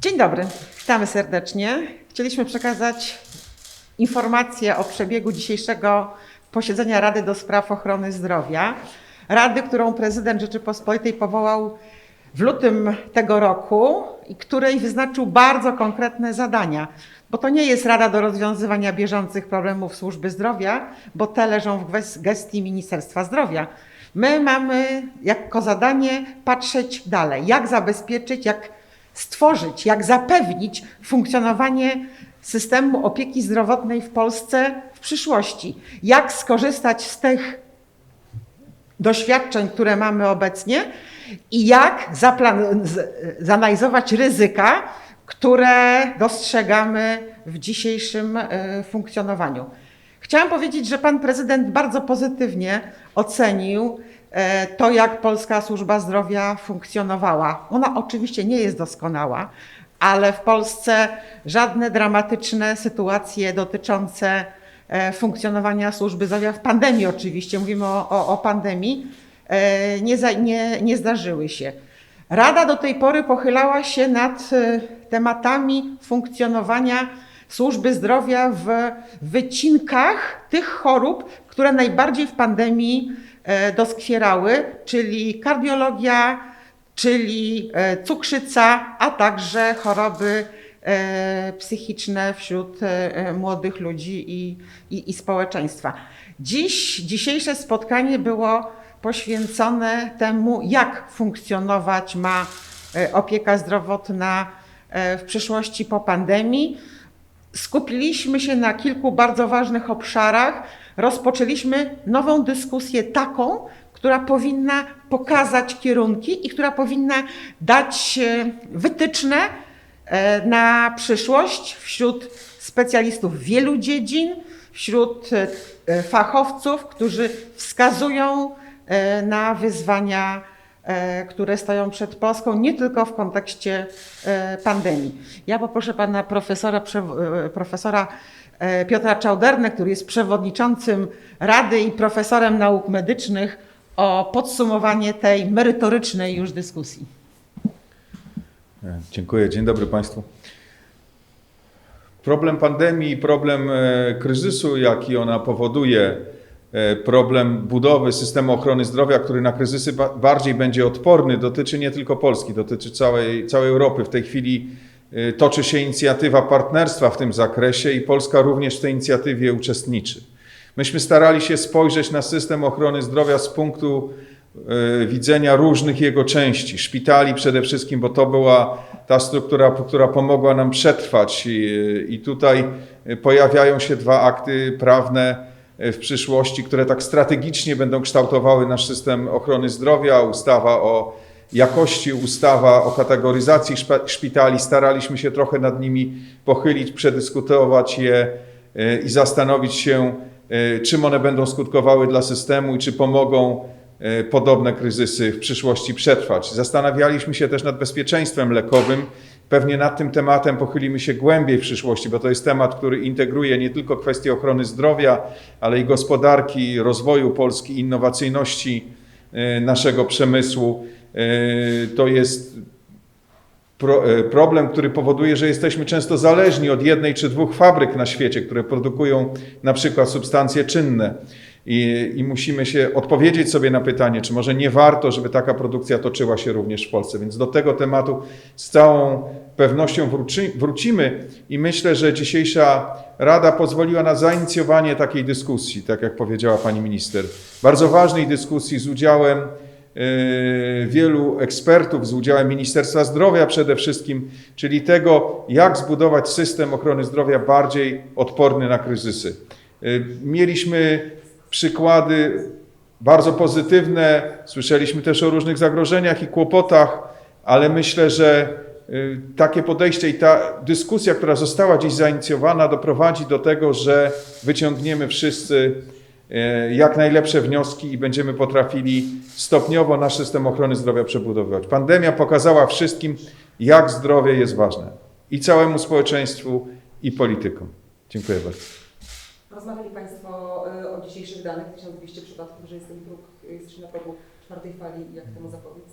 Dzień dobry, witamy serdecznie. Chcieliśmy przekazać informację o przebiegu dzisiejszego posiedzenia Rady do Spraw Ochrony Zdrowia. Rady, którą prezydent Rzeczypospolitej powołał w lutym tego roku i której wyznaczył bardzo konkretne zadania. Bo to nie jest Rada do rozwiązywania bieżących problemów służby zdrowia, bo te leżą w ges- gestii Ministerstwa Zdrowia. My mamy jako zadanie patrzeć dalej, jak zabezpieczyć, jak stworzyć, jak zapewnić funkcjonowanie systemu opieki zdrowotnej w Polsce w przyszłości. Jak skorzystać z tych doświadczeń, które mamy obecnie i jak zanalizować ryzyka, które dostrzegamy w dzisiejszym e, funkcjonowaniu. Chciałam powiedzieć, że pan prezydent bardzo pozytywnie ocenił to, jak polska służba zdrowia funkcjonowała. Ona oczywiście nie jest doskonała, ale w Polsce żadne dramatyczne sytuacje dotyczące e, funkcjonowania służby zdrowia w pandemii oczywiście, mówimy o, o, o pandemii, e, nie, za, nie, nie zdarzyły się. Rada do tej pory pochylała się nad e, tematami funkcjonowania służby zdrowia w wycinkach tych chorób, które najbardziej w pandemii e, doskwierały, czyli kardiologia, czyli e, cukrzyca, a także choroby e, psychiczne wśród e, e, młodych ludzi i, i, i społeczeństwa. Dziś, dzisiejsze spotkanie było poświęcone temu, jak funkcjonować ma e, opieka zdrowotna e, w przyszłości po pandemii. Skupiliśmy się na kilku bardzo ważnych obszarach. Rozpoczęliśmy nową dyskusję taką, która powinna pokazać kierunki i która powinna dać wytyczne e, na przyszłość wśród specjalistów wielu dziedzin, wśród e, fachowców, którzy wskazują e, na wyzwania, które stoją przed Polską, nie tylko w kontekście e, pandemii. Ja poproszę pana profesora, e, profesora e, Piotra Czałdernę, który jest przewodniczącym Rady i profesorem nauk medycznych, o podsumowanie tej merytorycznej już dyskusji. E, Dziękuję. Dzień dobry Państwu. Problem pandemii, problem e, kryzysu, jaki ona powoduje, e, problem budowy systemu ochrony zdrowia, który na kryzysy ba- bardziej będzie odporny, dotyczy nie tylko Polski, dotyczy całej, całej Europy. W tej chwili e, toczy się inicjatywa partnerstwa w tym zakresie i Polska również w tej inicjatywie uczestniczy. Myśmy starali się spojrzeć na system ochrony zdrowia z punktu e, widzenia różnych jego części, szpitali przede wszystkim, bo to była ta struktura, która pomogła nam przetrwać. I, i tutaj pojawiają się dwa akty prawne w przyszłości, które tak strategicznie będą kształtowały nasz system ochrony zdrowia, ustawa o jakości, ustawa o kategoryzacji szpitali. Staraliśmy się trochę nad nimi pochylić, przedyskutować je e, i zastanowić się, e, czym one będą skutkowały dla systemu i czy pomogą e, podobne kryzysy w przyszłości przetrwać. Zastanawialiśmy się też nad bezpieczeństwem lekowym. Pewnie nad tym tematem pochylimy się głębiej w przyszłości, bo to jest temat, który integruje nie tylko kwestie ochrony zdrowia, ale i gospodarki, rozwoju Polski, innowacyjności e, naszego przemysłu. E, To jest e, problem, który powoduje, że jesteśmy często zależni od jednej czy dwóch fabryk na świecie, które produkują na przykład substancje czynne. I, I musimy się odpowiedzieć sobie na pytanie, czy może nie warto, żeby taka produkcja toczyła się również w Polsce. Więc do tego tematu z całą pewnością wróci, wrócimy i myślę, że dzisiejsza Rada pozwoliła na zainicjowanie takiej dyskusji, tak jak powiedziała pani minister. Bardzo ważnej dyskusji z udziałem e, wielu ekspertów z udziałem Ministerstwa Zdrowia przede wszystkim, czyli tego, jak zbudować system ochrony zdrowia bardziej odporny na kryzysy. E, Mieliśmy przykłady bardzo pozytywne, słyszeliśmy też o różnych zagrożeniach i kłopotach, ale myślę, że y, takie podejście i ta dyskusja, która została dziś zainicjowana, doprowadzi do tego, że wyciągniemy wszyscy e, jak najlepsze wnioski i będziemy potrafili stopniowo nasz system ochrony zdrowia przebudowywać. Pandemia pokazała wszystkim, jak zdrowie jest ważne i całemu społeczeństwu, i politykom. Dziękuję bardzo. Rozmawiali Państwo y, o dzisiejszych danych, 1200 przypadków, że jest ten próg, jesteśmy na progu czwartej fali i jak temu zapobiec?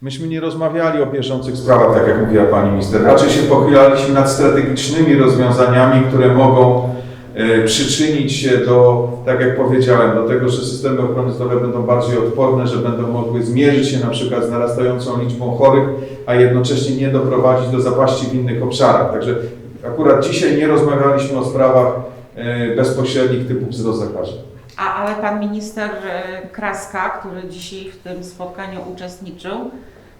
Myśmy nie rozmawiali o bieżących sprawach, tak jak mówiła Pani Minister. Raczej się pochylaliśmy nad strategicznymi rozwiązaniami, które mogą e, przyczynić się do, tak jak powiedziałem, do tego, że systemy ochrony zdrowia będą bardziej odporne, że będą mogły zmierzyć się na przykład z narastającą liczbą chorych, a jednocześnie nie doprowadzić do zapaści w innych obszarach. Także akurat dzisiaj nie rozmawialiśmy o sprawach bezpośrednich typu wzrost. A, ale pan minister e, Kraska, który dzisiaj w tym spotkaniu uczestniczył,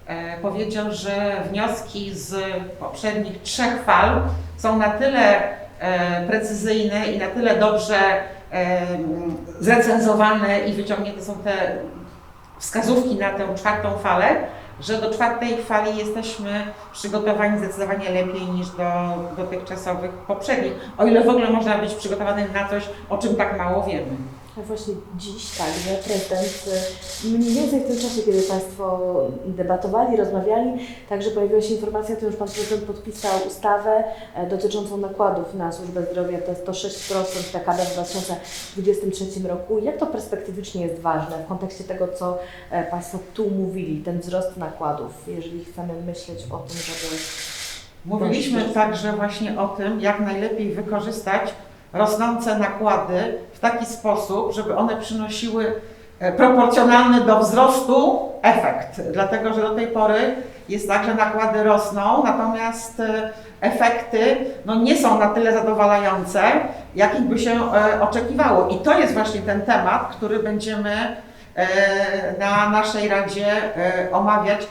e, powiedział, że wnioski z poprzednich trzech fal są na tyle e, precyzyjne i na tyle dobrze e, zrecenzowane i wyciągnięte są te wskazówki na tę czwartą falę, że do czwartej fali jesteśmy przygotowani zdecydowanie lepiej niż do dotychczasowych poprzednich. O ile w ogóle można być przygotowanym na coś, o czym tak mało wiemy. A właśnie dziś także prezydent, y, mniej więcej w tym czasie, kiedy Państwo debatowali, rozmawiali, także pojawiła się informacja, to już Pan Prezydent podpisał ustawę e, dotyczącą nakładów na służbę zdrowia, to jest to 6% PKB w 2023 roku. Jak to perspektywicznie jest ważne w kontekście tego, co e, Państwo tu mówili, ten wzrost nakładów, jeżeli chcemy myśleć o tym, żeby Mówiliśmy także właśnie o tym, jak najlepiej wykorzystać rosnące nakłady w taki sposób, żeby one przynosiły e, proporcjonalny do wzrostu efekt. Dlatego, że do tej pory jest tak, że nakłady rosną, natomiast e, efekty no, nie są na tyle zadowalające, jakich by się e, oczekiwało. I to jest właśnie ten temat, który będziemy na naszej Radzie omawiać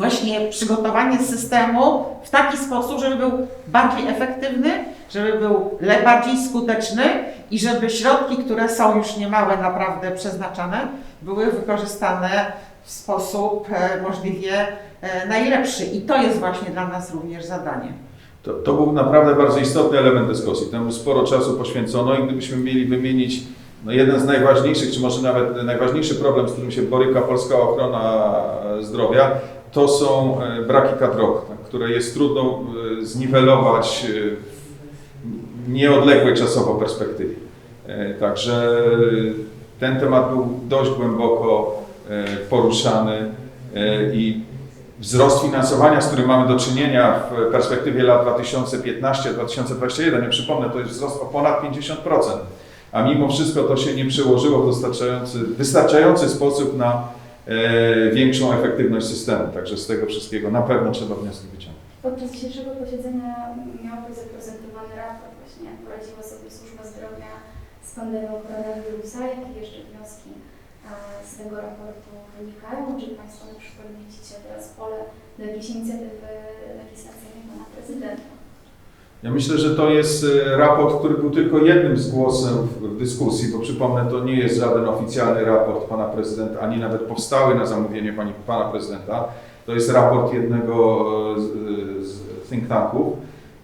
właśnie przygotowanie systemu w taki sposób, żeby był bardziej efektywny, żeby był bardziej skuteczny i żeby środki, które są już niemałe naprawdę przeznaczane, były wykorzystane w sposób e, możliwie e, najlepszy. I to jest właśnie dla nas również zadanie. To, to był naprawdę bardzo istotny element dyskusji. Temu sporo czasu poświęcono i gdybyśmy mieli wymienić no jeden z najważniejszych, czy może nawet najważniejszy problem, z którym się boryka polska ochrona zdrowia, to są e, braki kadrowe, tak, które jest trudno e, zniwelować e, w nieodległej czasowo perspektywie. Także ten temat był dość głęboko poruszany i wzrost finansowania, z którym mamy do czynienia w perspektywie lat 2015-2021, nie przypomnę, to jest wzrost o ponad 50%, a mimo wszystko to się nie przełożyło w wystarczający sposób na większą efektywność systemu. Także z tego wszystkiego na pewno trzeba wnioski wyciągnąć. Podczas dzisiejszego posiedzenia miał być zaprezentowany raport właśnie jak poradziła sobie służba zdrowia z pandemią koronawirusa, jakie jeszcze wnioski e, z tego raportu wynikają, czy Państwo na przykład widzicie teraz pole do jakiejś inicjatywy legislacyjnej Pana Prezydenta? Ja myślę, że to jest e, raport, który był tylko jednym z głosem w- dyskusji, bo przypomnę, to nie jest żaden oficjalny raport pana prezydenta, ani nawet powstały na zamówienie pani, pana prezydenta. To jest raport jednego e, z, z think tanków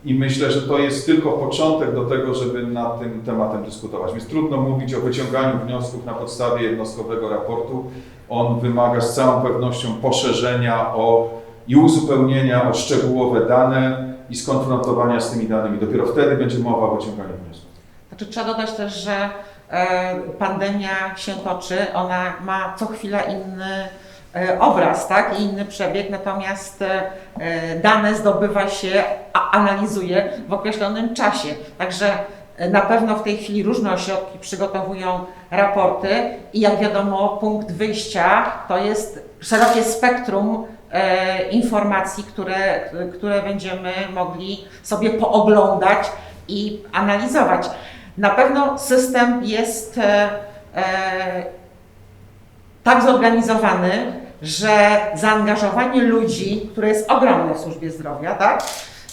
i myślę, że to jest tylko początek do tego, żeby nad tym tematem dyskutować. Więc trudno mówić o wyciąganiu wniosków na podstawie jednostkowego raportu. On wymaga z całą pewnością poszerzenia o, i uzupełnienia o szczegółowe dane, i skonfrontowania z tymi danymi. Dopiero wtedy będzie mowa o wyciąganiu wniosków. Znaczy, trzeba dodać też, że e, pandemia się toczy, ona ma co chwila inny e, obraz, tak, i inny przebieg, natomiast e, dane zdobywa się, analizuje w określonym czasie. Także na pewno w tej chwili różne ośrodki przygotowują raporty i jak wiadomo, punkt wyjścia to jest szerokie spektrum informacji, które, które będziemy mogli sobie pooglądać i analizować. Na pewno system jest e, e, tak zorganizowany, że zaangażowanie ludzi, które jest ogromne w służbie zdrowia, tak?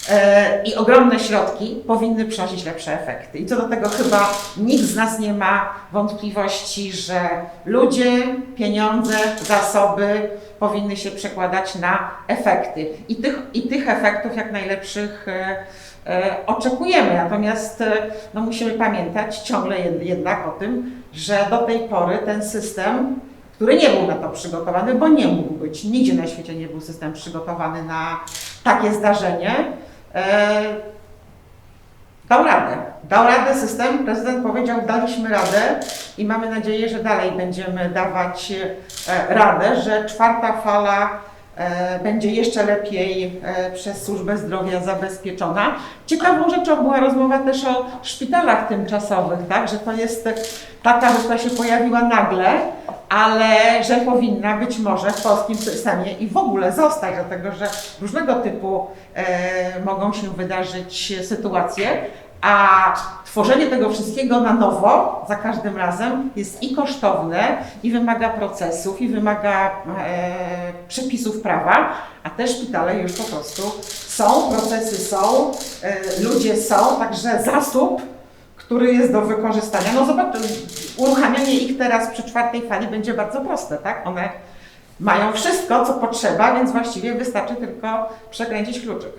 E, I ogromne środki powinny przynosić lepsze efekty. I co do tego chyba nikt z nas nie ma wątpliwości, że ludzie, pieniądze, zasoby powinny się przekładać na efekty. I tych, i tych efektów jak najlepszych e, e, oczekujemy. Natomiast no, musimy pamiętać ciągle jed- jednak o tym, że do tej pory ten system, który nie był na to przygotowany, bo nie mógł być, nigdzie na świecie nie był system przygotowany na takie zdarzenie, Dał radę. Dał radę system. Prezydent powiedział, daliśmy radę i mamy nadzieję, że dalej będziemy dawać e, radę, że czwarta fala e, będzie jeszcze lepiej e, przez służbę zdrowia zabezpieczona. Ciekawą rzeczą była rozmowa też o szpitalach tymczasowych, tak? że to jest taka rzecz, która się pojawiła nagle, ale że powinna być może w polskim systemie i w ogóle zostać, dlatego że różnego typu e, mogą się wydarzyć sytuacje, a tworzenie tego wszystkiego na nowo za każdym razem jest i kosztowne, i wymaga procesów, i wymaga e, przepisów prawa, a te szpitale już po prostu są, procesy są, e, ludzie są, także zasób, który jest do wykorzystania. No zobacz, uruchamianie ich teraz przy czwartej fali będzie bardzo proste, tak? One mają wszystko, co potrzeba, więc właściwie wystarczy tylko przekręcić kluczyk.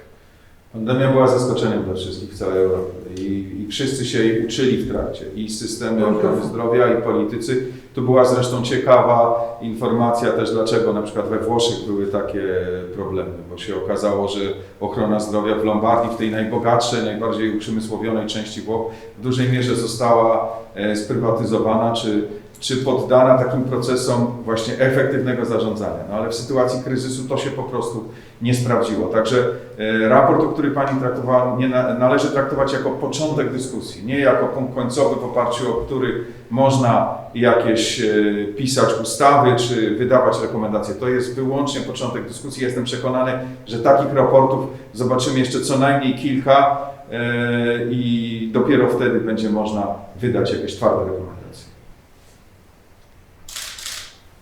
Pandemia była zaskoczeniem dla wszystkich w całej Europie. I, i wszyscy się jej uczyli w trakcie, i systemy ochrony zdrowia, i politycy. Tu była zresztą ciekawa informacja też, dlaczego na przykład we Włoszech były takie problemy, bo się okazało, że ochrona zdrowia w Lombardii, w tej najbogatszej, najbardziej uprzemysłowionej części Włoch, w dużej mierze została e, sprywatyzowana, czy, czy poddana takim procesom właśnie efektywnego zarządzania. No ale w sytuacji kryzysu to się po prostu nie sprawdziło. Także e, raport, o który Pani traktowała, nie na, należy traktować jako początek dyskusji, nie jako punkt końcowy, w oparciu o który można jakieś e, pisać ustawy czy wydawać rekomendacje. To jest wyłącznie początek dyskusji. Jestem przekonany, że takich raportów zobaczymy jeszcze co najmniej kilka e, i dopiero wtedy będzie można wydać jakieś twarde rekomendacje. Bardzo